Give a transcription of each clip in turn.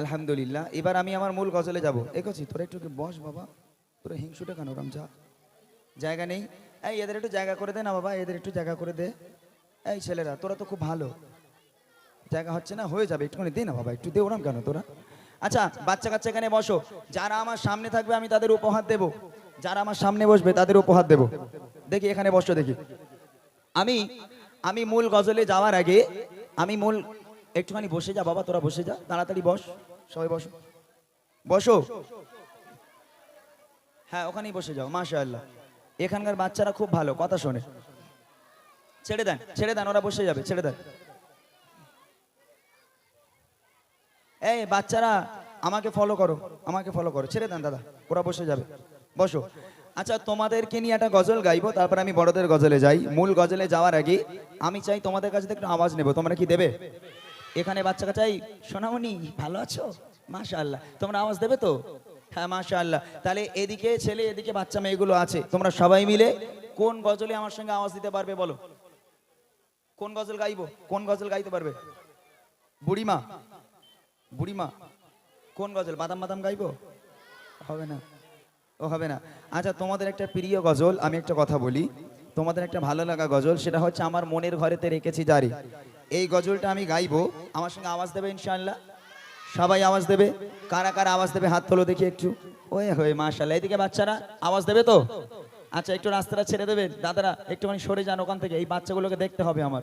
আলহামদুলিল্লাহ, এবার আমি আমার মূল গজলে যাব। এগোছি তোরা একটু বস বাবা? তোরা হিংসুটা কেন রাম যা? জায়গা নেই? এই, এদের একটু জায়গা করে দে না বাবা, এদের একটু জায়গা করে দে। এই ছেলেরা, তোরা তো খুব ভালো। জায়গা হচ্ছে না, হয়ে যাবে, একটুখানি দে না বাবা, একটু দে ওরাম কেন তোরা? আচ্ছা বাচ্চা কাচ্চা এখানে বসো। যারা আমার সামনে থাকবে, আমি তাদের উপহার দেব। যারা আমার সামনে বসবে, তাদের উপহার দেব। দেখি, এখানে বসো দেখি। আমি আমি মূল গজলে যাওয়ার আগে, আমি মূল একটুখানি বসে যা, বাবা, তোরা বসে যা। তাড়াতাড়ি বস, সবাই বসো। বসো? হ্যাঁ ওখানেই বসে যাও মাশা আল্লাহ এখানকার বাচ্চারা খুব ভালো, কথা শোনে। ছেড়ে দেন ছেড়ে দেন, ওরা বসে যাবে, ছেড়ে দেন। এই, বাচ্চারা, আমাকে ফলো করো, আমাকে ফলো করো। ছেড়ে দেন, দাদা, ওরা বসে যাবে। বসো। আচ্ছা তোমাদেরকে নিয়ে একটা গজল গাইবো, তারপর আমি বড়দের গজলে যাই। মূল গজলে যাওয়ার আগে আমি চাই তোমাদের কাছে একটু আওয়াজ নেব, তোমরা কি দেবে? এখানে বাচ্চা কাচাই সোনামণি, ভালো আছো? মাশা আল্লাহ তোমরা আওয়াজ দেবে তো? হ্যাঁ মাশা আল্লাহ তাহলে এদিকে ছেলে, এদিকে বাচ্চা মেয়েগুলো আছে। তোমরা সবাই মিলে কোন গজলে আমার সঙ্গে আওয়াজ দিতে পারবে বলো? কোন গজল গাইবো? কোন গজল গাইতে পারবে? বুড়িমা। বুড়িমা। কোন গজল? বাদাম বাদাম গাইবো? হবে না। ও, হবে না। আচ্ছা তোমাদের একটা প্রিয় গজল, আমি একটা কথা বলি। তোমাদের একটা ভালো লাগা গজল, সেটা হচ্ছে আমার মনের ঘরেতে রেখেছি জারি এই গজলটা আমি গাইবো। আমার সঙ্গে আওয়াজ দেবে ইনশাআল্লাহ? সবাই আওয়াজ দেবে? কারা কারা আওয়াজ দেবে? হাত তোলো দেখি একটু। ওয়ে হয়ে মাশাল্লাহ এদিকে বাচ্চারা, আওয়াজ দেবে তো? আচ্ছা একটু রাস্তাটা ছেড়ে দেবেন। দাদারা, একটুখানি সরে যান ওখান থেকে। এই বাচ্চাগুলোকে দেখতে হবে আমার।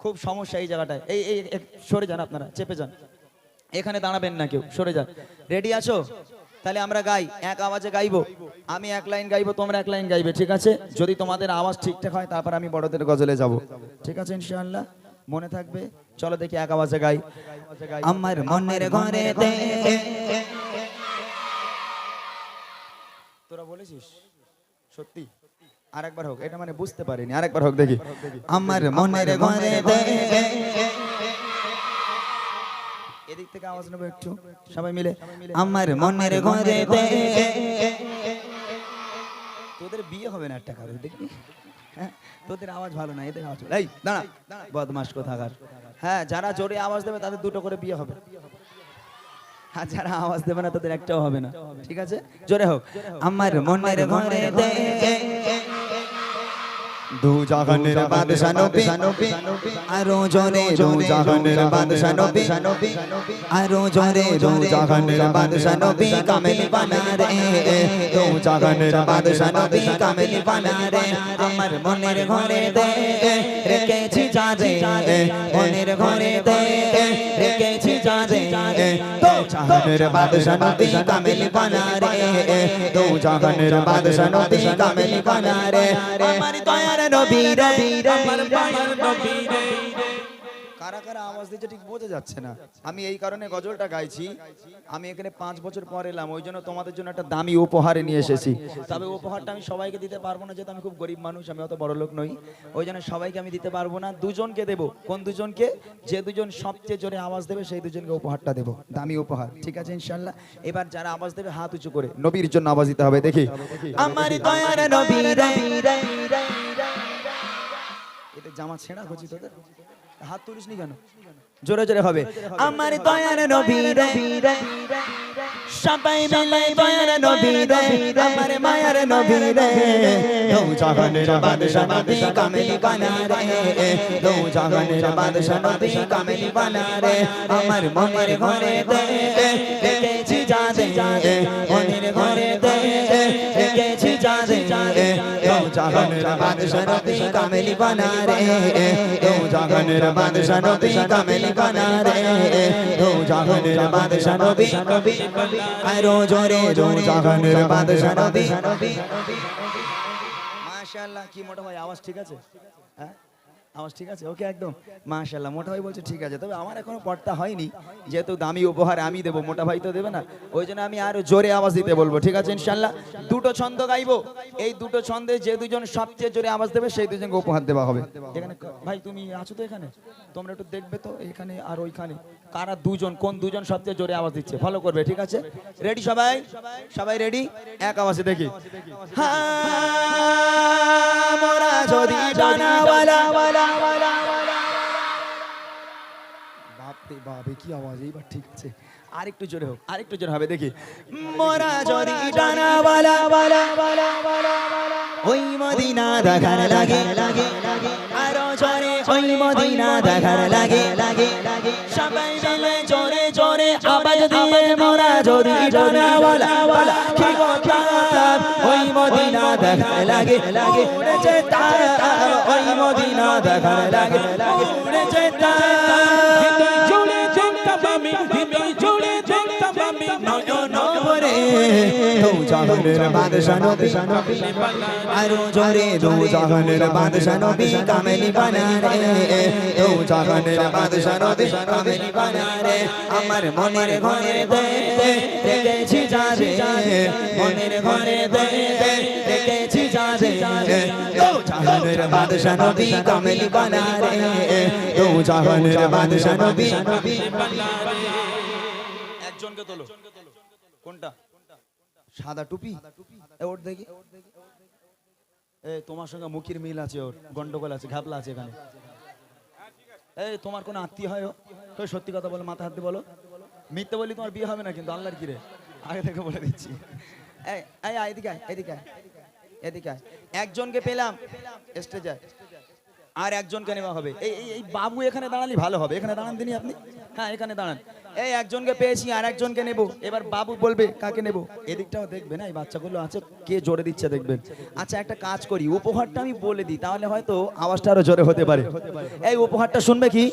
খুব সমস্যা এই জায়গাটায়। এই এই সরে যান আপনারা, চেপে যান। এখানে দাঁড়াবেন না কেউ, সরে যান। রেডি আছো? তাহলে আমরা গাই, এক আওয়াজে গাইবো। আমি এক লাইন গাইবো, তোমরা এক লাইন গাইবে, ঠিক আছে? যদি তোমাদের আওয়াজ ঠিকঠাক হয়, তারপর আমি বড়দের গজলে যাব। ঠিক আছে ইনশাআল্লাহ? মনে থাকবে? চলো দেখি এক আওয়াজে গাই। আমার মনের ঘরে তোরা বলেছিস? সত্যি? আরেকবার হোক, এটা মানে বুঝতে পারিনি। আরেকবার হোক, দেখি। আমার মনের ঘরে এদিক থেকে আওয়াজ নেব একটু। সবাই মিলে। আমার মনের ঘরে তোদের বিয়ে হবে না একটা কারও দেখবি? তোদের আওয়াজ ভালো না এদের আওয়াজ। এই দাঁড়া বদমাস কোথাকার। হ্যাঁ যারা জোরে আওয়াজ দেবে তাদের দুটো করে বিয়ে হবে। আর যারা আওয়াজ দেবে না তাদের একটাও হবে না। ঠিক আছে? জোরে হোক। আমার মনের ঘরে দু জাহানের বাদশা নবী আরও জোরে দু জাহানের বাদশা নবী আরও জোরে দু জাহানের বাদশা নবী কামেল বানা রে দু জাহানের বাদশা নবী কামেল বানা রে আমার মনের ঘরে দে রেখেছি যারে মনের ঘরে দে রেখেছি যারে দু জাহানের বাদশা নবী কামেল বানা রে দু জাহানের বাদশা নবী কামেল বানা রে আমার দয়ার নবী রে, আমার দয়ার নবী রে। কারা কারা আওয়াজ দিচ্ছে ঠিক বোঝা যাচ্ছে না আমি এই কারণে গজলটা গাইছি আমি এখানে পাঁচ বছর পর এলাম ওই জন্য তোমাদের জন্য একটা দামি উপহারে নিয়ে এসেছি তবে উপহারটা আমি সবাইকে দিতে পারব না যেহেতু আমি খুব গরিব মানুষ আমি অত বড় লোক নই ওই জন্য সবাইকে আমি দিতে পারব না দুজনকে দেবো কোন দুজনকে যে দুজন সবচেয়ে জোরে আওয়াজ দেবে সেই দুজনকে উপহারটা দেবো দামি উপহার ঠিক আছে ইনশাল্লাহ এবার যারা আওয়াজ দেবে হাত উঁচু করে নবীর জন্য আওয়াজ দিতে হবে দেখি আমার দয়ার নবী জামা ছেঁড়া করছি তোদের হাত তুলিস নি কেন? জোরে জোরে হবে। আমার দয়ার নবী রে সবাই মিলে দয়ার নবী রে আমার মায়ার নবী রে দো জাহানের বাদশা নবী কামেলি বানা রে দো জাহানের বাদশা নবী কামেলি বানা রে আমার মনের ঘরে দে রেখেছি যাদে যাদে দো জাহানের বাদশা নবী কামেলি বানা রে দো জাহানের বাদশা নবী কামেলি বানা রে দো জাহানের বাদশা নবী আরও জোরে দো জাহানের বাদশা নবী মাশাআল্লাহ কি মোটা ভাই আওয়াজ ঠিক আছে হ্যাঁ আওয়াজ ঠিক আছে? ওকে একদম। মাশাআল্লাহ মোটা ভাই বলছে ঠিক আছে। তবে আমার এখনও পড়তা হয়নি। যেহেতু দামি উপহার আমি দেবো মোটা ভাই তো দেবে না। ওই জন্য আমি আরও জোরে আওয়াজ দিতে বলব ঠিক আছে ইনশাআল্লাহ? দুটো ছন্দ গাইবো। এই দুটো ছন্দে যে দুজন সবচেয়ে জোরে আওয়াজ দেবে সেই দুজনকে উপহার দেওয়া হবে। এখানে ভাই তুমি আছো তো এখানে? তোমরা একটু দেখবে তো এখানে আর ওইখানে। কারা দুজন কোন দুজন সবচেয়ে জোরে আওয়াজ দিচ্ছে? ফলো করবে ঠিক আছে? রেডি সবাই? সবাই রেডি এক আওয়াজে দেখি। হ্যাঁ, মোরা যদি জানাওয়ালা বাপরে বাপে কি আওয়াজ? এইবার ঠিক আছে। আরেকটু জোরে হোক আরেকটু জোরে হবে দেখি। মোরা জরি টানা বালা বালা বালা। বালা ওই মদিনা দেখার লাগে। লাগে লাগে আরও জোরে ওই মদিনা দেখার লাগে লাগে। লাগে। সবাই মিলে জোরে জোরে আওয়াজ দিয়ে মোরা জরি টানা বালা বালা। কি কথা মদিনা দেখার লাগে লাগে উড়েছে তার ওই মদিনা দেখার লাগে লাগে তার। দু জাহানের বাদশা নবী আরও জোরে, দু জাহানের বাদশা নবী কামেলি বানা রে দু জাহানের বাদশা নবী কামেলি বানা আমার মনের ঘরে দে দে যারে মনের ঘরে দে দে যারে দু জাহানের বাদশা নবী কামেলি বানা দু জাহানের বাদশা নবী একজনকে তোলো। কোনটা? সাদা টুপি? ওর দেখি। এ, তোমার সঙ্গে মুখির মিল আছে ওর, গন্ডগোল আছে, ঘাপলা আছে এখানে। এই তোমার কোনো আত্মীয় হয় তো সত্যি কথা বলো, মাথা হাত দিয়ে বলো। মিথ্যে বলি তোমার বিয়ে হবে না কিন্তু, আল্লাহর কিরে? আগে থেকে বলে দিচ্ছি। এই এই এদিকে এদিকে এদিকে একজনকে পেলাম, স্টেজে আর একজনকে নেওয়া হবে। এই, এই- এই বাবু এখানে দাঁড়ালি ভালো হবে। এখানে দাঁড়ান দিনই আপনি। হ্যাঁ এখানে দাঁড়ান। এই একজনকে পেয়েছি, আর একজনকে নেব। এবার বাবু বলবে, কাকে নেব? এদিকটাও দেখবে না, এই বাচ্চাগুলো আছে, কে জোরে দিচ্ছে দেখবেন আচ্ছা একটা কাজ করি, উপহারটা আমি বলে দিই, তাহলে হয়তো আওয়াজটা আরও জোরে হতে পারে। এই উপহারটা শুনবে কি?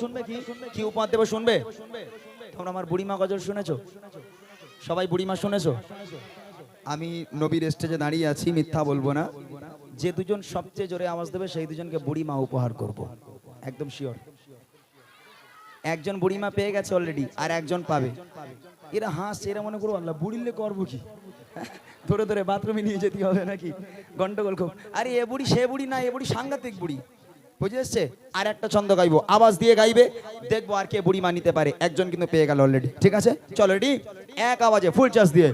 কি উপহার দেবো শুনবে? তোমরা আমার বুড়িমা গজল শুনেছো? সবাই বুড়িমা শুনেছো? আমি নবীর স্টেজে দাঁড়িয়ে আছি, মিথ্যা বলব না। যে দুজন সবচেয়ে জোরে আওয়াজ দেবে, সেই দুজনকে বুড়িমা উপহার করব। একদম শিওর একজন বুড়িমা পেয়ে গেছে অলরেডি আর একজন পাবে এরা হাসছে এরা মনে করো আল্লাহ বুড়িলে করব কি ধরে ধরে বাথরুমে নিয়ে যেতে হবে নাকি গন্ডগোল খুব আরে এ বুড়ি সে বুড়ি না এ বুড়ি সাংঘাতিক বুড়ি বুঝে এসছে আর একটা ছন্দ গাইবো আওয়াজ দিয়ে গাইবে দেখব আর কে বুড়ি মা নিতে পারে একজন কিন্তু পেয়ে গেল অলরেডি ঠিক আছে চলো রেডি এক আওয়াজে ফুল চার্জ দিয়ে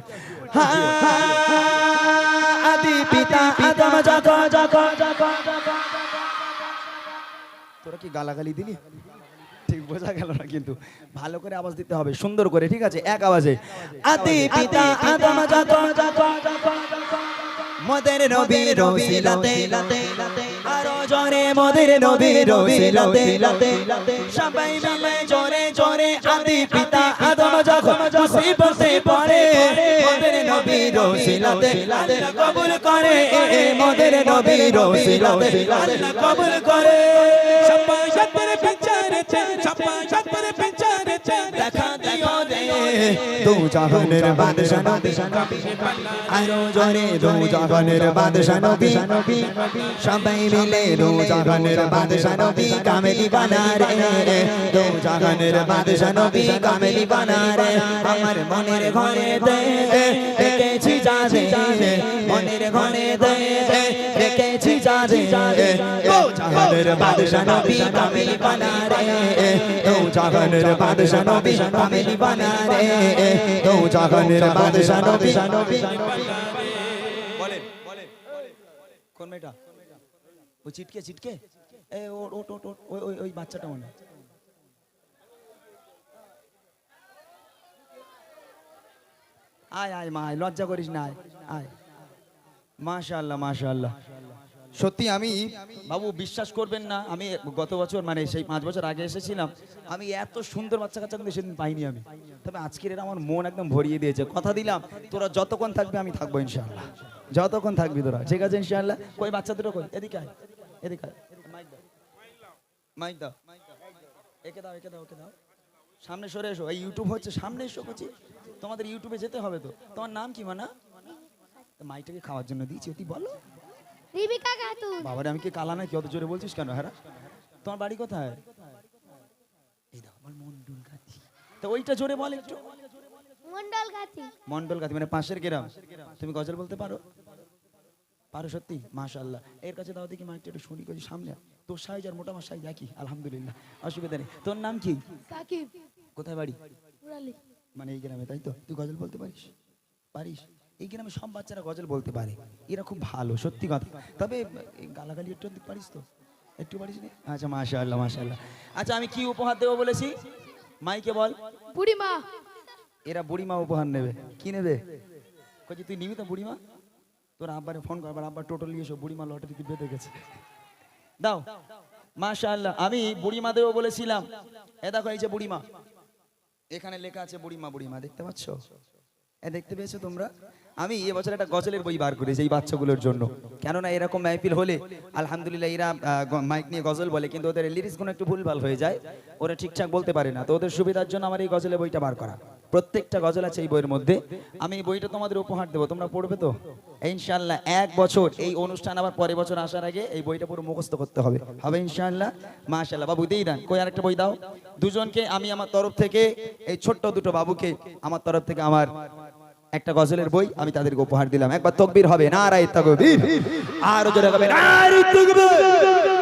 তোরা কি গালাগালি দিলি বোঝা গেল না কিন্তু। ভালো করে আওয়াজ দিতে হবে সুন্দর করে ঠিক আছে? এক আওয়াজে। আদি পিতা আদম জাত মদের নবী রসিলাতে জোরে মদের নবী রসিলাতে সবাই মিলে জোরে জোরে আদি পিতা আদম যখন মুসিবতে পড়ে, মদের নবী রসিলাতে আল্লাহ কবুল করে মদের নবী রসিলাতে আল্লাহ কবুল করে। সবাই সবার বিচারেছে সবাই বিচারেছে দেখা দিও রে দু জাহানের বাদশা নবী আরও জোরে দু জাহানের বাদশা নবী সবাই মিলে দু জাহানের বাদশা নবী কামেলি বানা রে। দু জাহানের বাদশা নবী কামেলি বানা রে। আমার মনের ঘরে দে রেখেছি যারে মনের ঘরে দে বলেন কোন মেয়েটা ও চিটকে চিটকে এ ওই বাচ্চাটা মনে আয় আয় মা আয় লজ্জা করিস না আয় আয় মাশাআল্লাহ মাশাআল্লাহ সত্যি আমি বাবু, বিশ্বাস করবেন না, আমি গত বছর মানে সেই পাঁচ বছর আগে এসেছিলাম, আমি এত সুন্দর বাচ্চা কাচ্চা কিন্তু সেদিন পাইনি আমি। তবে আজকের এরা আমার মন একদম ভরিয়ে দিয়েছে। কথা দিলাম, তোরা যতক্ষণ থাকবে আমি থাকব ইনশাআল্লাহ। যতক্ষণ থাকবি তোরা, ঠিক আছে ইনশাআল্লাহ? কই বাচ্চা দুটো কই? এদিকে আয় এদিকে আয়। মাইক দাও। একে দাও একে দাও একে দাও। সামনে সরে এসো। এই ইউটিউব হচ্ছে, সামনে এসো কচি। তোমাদের ইউটিউবে যেতে হবে তো। তোমার নাম কি, মানা? মাইটাকে খাওয়ার জন্য দিয়েছি তুই বলো। রিবিকা খাতুন বাবারে আমি কি কালা নাকি? অত জোরে বলছিস কেন হ্যাঁ? তোমার বাড়ি কোথায়? এই দাও আমার মন্ডল গাছি তো ওইটা জোরে বল একটু। মন্ডল গাছি মন্ডল গাছি মানে পাশের গ্রাম। তুমি গজল বলতে পারো? পারো সত্যি? মাশাআল্লাহ। এর কাছে দাও দেখি মাইকটা একটু শুনি কই সামনে। তোর সাইজ আর মোটা আমার সাইজ একই। আলহামদুলিল্লাহ অসুবিধা নেই। তোর নাম কি? সাকিব। কোথায় বাড়ি? মানে এই গ্রামে তাই তো? তুই গজল বলতে পারিস? পারিস? এই গ্রামে সব বাচ্চারা গজল বলতে পারে। এরা খুব ভালো সত্যি কথা। তবে গালাগালি একটু পারিস তো? একটু পারিস না? আচ্ছা মাশাআল্লাহ মাশাআল্লাহ। আচ্ছা আমি কি উপহার দেবো বলেছি? মাইকে বল। বুড়িমা। এরা বুড়িমা উপহার নেবে। কি নেবে? কইছি তুই নিবি তো বুড়িমা? তোর আব্বারে ফোন কর আবার আব্বা টোটাল নিয়ে এসো বুড়িমা লটারিতে বেঁধে গেছে। দাও। মাশাআল্লাহ আমি বুড়িমা দেবো বলেছিলাম। এ দেখো এই যে বুড়িমা। এখানে লেখা আছে বুড়িমা বুড়িমা দেখতে পাচ্ছ? দেখতে পেয়েছ তোমরা? আমি এবছর একটা গজলের বই বার করেছি এই বাচ্চাগুলোর জন্য। কেননা এরকম মাহফিল হলে, আলহামদুলিল্লাহ এরা মাইক নিয়ে গজল বলে, কিন্তু ওদের লিরিক্স কোনো একটু ভুলভাল হয়ে যায়। ওরা ঠিকঠাক বলতে পারে না। তো ওদের সুবিধার জন্য আমার এই গজলের বইটা বার করা। প্রত্যেকটা গজল আছে এই বইয়ের মধ্যে। আমি এই বইটা তোমাদের উপহার দেবো। তোমরা পড়বে তো? ইনশাল্লাহ এক বছর এই অনুষ্ঠান আবার পরের বছর আসার আগে এই বইটা পুরো মুখস্থ করতে হবে। হবে ইনশাআল্লাহ? মাশাআল্লাহ। বাবু দিয়ে দেন কই আরেকটা বই দাও। দুজনকে আমি আমার তরফ থেকে, এই ছোট্ট দুটো বাবুকে আমার তরফ থেকে আমার একটা গজলের বই আমি তাদেরকে উপহার দিলাম। একবার তকবির হবে। না রায় তকবির। আর জোরে হবে। না